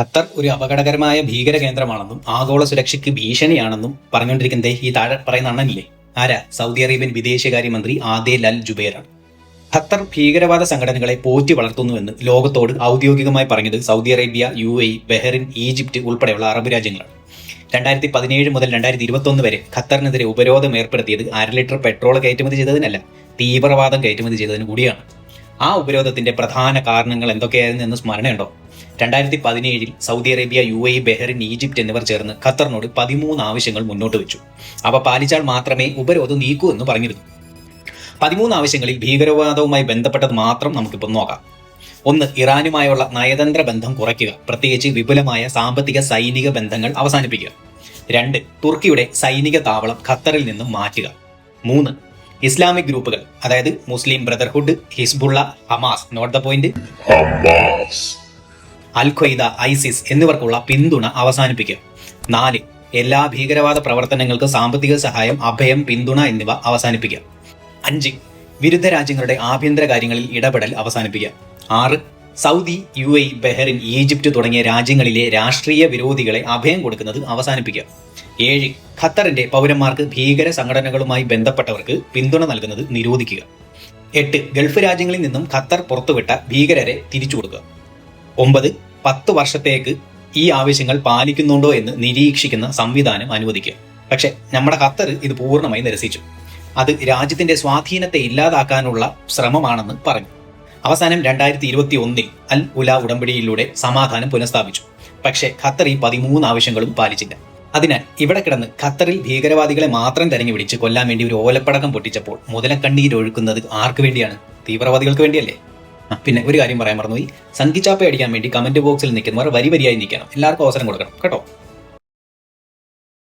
Qatar ഒരു അപകടകരമായ ഭീകര കേന്ദ്രമാണെന്നും ആഗോള സുരക്ഷയ്ക്ക് ഭീഷണിയാണെന്നും പറഞ്ഞുകൊണ്ടിരിക്കുന്നതേ ഈ താഴെ പറയുന്ന അണ്ണനില്ലേ? ആരാ? സൗദി അറേബ്യൻ വിദേശകാര്യമന്ത്രി ആദേ ലാൽ ജുബൈറാണ്. ഖത്തർ ഭീകരവാദ സംഘടനകളെ പോറ്റി വളർത്തുന്നുവെന്ന് ലോകത്തോട് ഔദ്യോഗികമായി പറഞ്ഞത് Saudi Arabia U A Bahrain Egypt ഉൾപ്പെടെയുള്ള അറബ് രാജ്യങ്ങളാണ്. രണ്ടായിരത്തി പതിനേഴ് മുതൽ രണ്ടായിരത്തി ഇരുപത്തൊന്ന് വരെ ഖത്തറിനെതിരെ ഉപരോധം ഏർപ്പെടുത്തിയത് അര ലിറ്റർ പെട്രോൾ കയറ്റുമതി ചെയ്തതിനല്ല തീവ്രവാദം കയറ്റുമതി ചെയ്തതിന് കൂടിയാണ്. ആ ഉപരോധത്തിന്റെ പ്രധാന കാരണങ്ങൾ എന്തൊക്കെയായിരുന്നു എന്ന് സ്മരണയുണ്ടോ? രണ്ടായിരത്തി പതിനേഴിൽ Saudi Arabia U A Bahrain Egypt എന്നിവർ ചേർന്ന് ഖത്തറിനോട് പതിമൂന്ന് ആവശ്യങ്ങൾ മുന്നോട്ട് വെച്ചു. അവ പാലിച്ചാൽ മാത്രമേ ഉപരോധം നീക്കൂ എന്ന് പറഞ്ഞിരുന്നു. പതിമൂന്ന് ആവശ്യങ്ങളിൽ ഭീകരവാദവുമായി ബന്ധപ്പെട്ടത് മാത്രം നമുക്കിപ്പോൾ നോക്കാം. ഒന്ന് ഇറാനുമായുള്ള നയതന്ത്ര ബന്ധം കുറയ്ക്കുക. പ്രത്യേകിച്ച് വിപുലമായ സാമ്പത്തിക സൈനിക ബന്ധങ്ങൾ അവസാനിപ്പിക്കുക. രണ്ട് തുർക്കിയുടെ സൈനിക താവളം ഖത്തറിൽ നിന്നും മാറ്റുക. മൂന്ന് ഇസ്ലാമിക് ഗ്രൂപ്പുകൾ അതായത് Muslim Brotherhood Hezbollah Hamas not the point. Al Qaeda ISIS എന്നിവർക്കുള്ള പിന്തുണ അവസാനിപ്പിക്കുക നാല് എല്ലാ ഭീകരവാദ പ്രവർത്തനങ്ങൾക്ക് സാമ്പത്തിക സഹായം അഭയം പിന്തുണ എന്നിവ അവസാനിപ്പിക്കുക അഞ്ച് വിരുദ്ധ രാജ്യങ്ങളുടെ ആഭ്യന്തര കാര്യങ്ങളിൽ ഇടപെടൽ അവസാനിപ്പിക്കുക ആറ് Saudi U A Bahrain Egypt തുടങ്ങിയ രാജ്യങ്ങളിലെ രാഷ്ട്രീയ വിരോധികളെ അഭയം കൊടുക്കുന്നത് അവസാനിപ്പിക്കുക. ഏഴ് ഖത്തറിന്റെ പൗരന്മാർക്ക് ഭീകര സംഘടനകളുമായി ബന്ധപ്പെട്ടവർക്ക് പിന്തുണ നൽകുന്നത് നിരോധിക്കുക. എട്ട് ഗൾഫ് രാജ്യങ്ങളിൽ നിന്നും ഖത്തർ പുറത്തുവിട്ട ഭീകരരെ തിരിച്ചു കൊടുക്കുക ഒമ്പത് പത്ത് വർഷത്തേക്ക് ഈ ആവശ്യങ്ങൾ പാലിക്കുന്നുണ്ടോ എന്ന് നിരീക്ഷിക്കുന്ന സംവിധാനം അനുവദിക്കുക. പക്ഷേ നമ്മുടെ ഖത്തർ ഇത് പൂർണമായി നിരസിച്ചു. അത് രാജ്യത്തിന്റെ സ്വാധീനത്തെ ഇല്ലാതാക്കാനുള്ള ശ്രമമാണെന്ന് പറഞ്ഞു. അവസാനം രണ്ടായിരത്തി ഇരുപത്തി ഒന്നിൽ അൽ ഉല ഉടമ്പടിയിലൂടെ സമാധാനം പുനഃസ്ഥാപിച്ചു. പക്ഷേ ഖത്തർ ഈ പതിമൂന്ന് ആവശ്യങ്ങളും പാലിച്ചില്ല. അതിനാൽ ഇവിടെ കിടന്ന് ഖത്തറിൽ ഭീകരവാദികളെ മാത്രം തെരഞ്ഞു പിടിച്ച് കൊല്ലാൻ വേണ്ടി ഒരു ഓലപ്പടക്കം പൊട്ടിച്ചപ്പോൾ മുതലക്കണ്ണീരൊഴുക്കുന്നത് ആർക്ക് വേണ്ടിയാണ്? തീവ്രവാദികൾക്ക് വേണ്ടിയല്ലേ? പിന്നെ ഒരു കാര്യം പറയാൻ മറന്നുപോയി. സംഘിച്ചാപ്പ അടിക്കാൻ വേണ്ടി കമന്റ് ബോക്സിൽ നിൽക്കുന്നവർ വരി വരിയായി നിൽക്കണം. എല്ലാവർക്കും അവസരം കൊടുക്കണം. കേട്ടോ?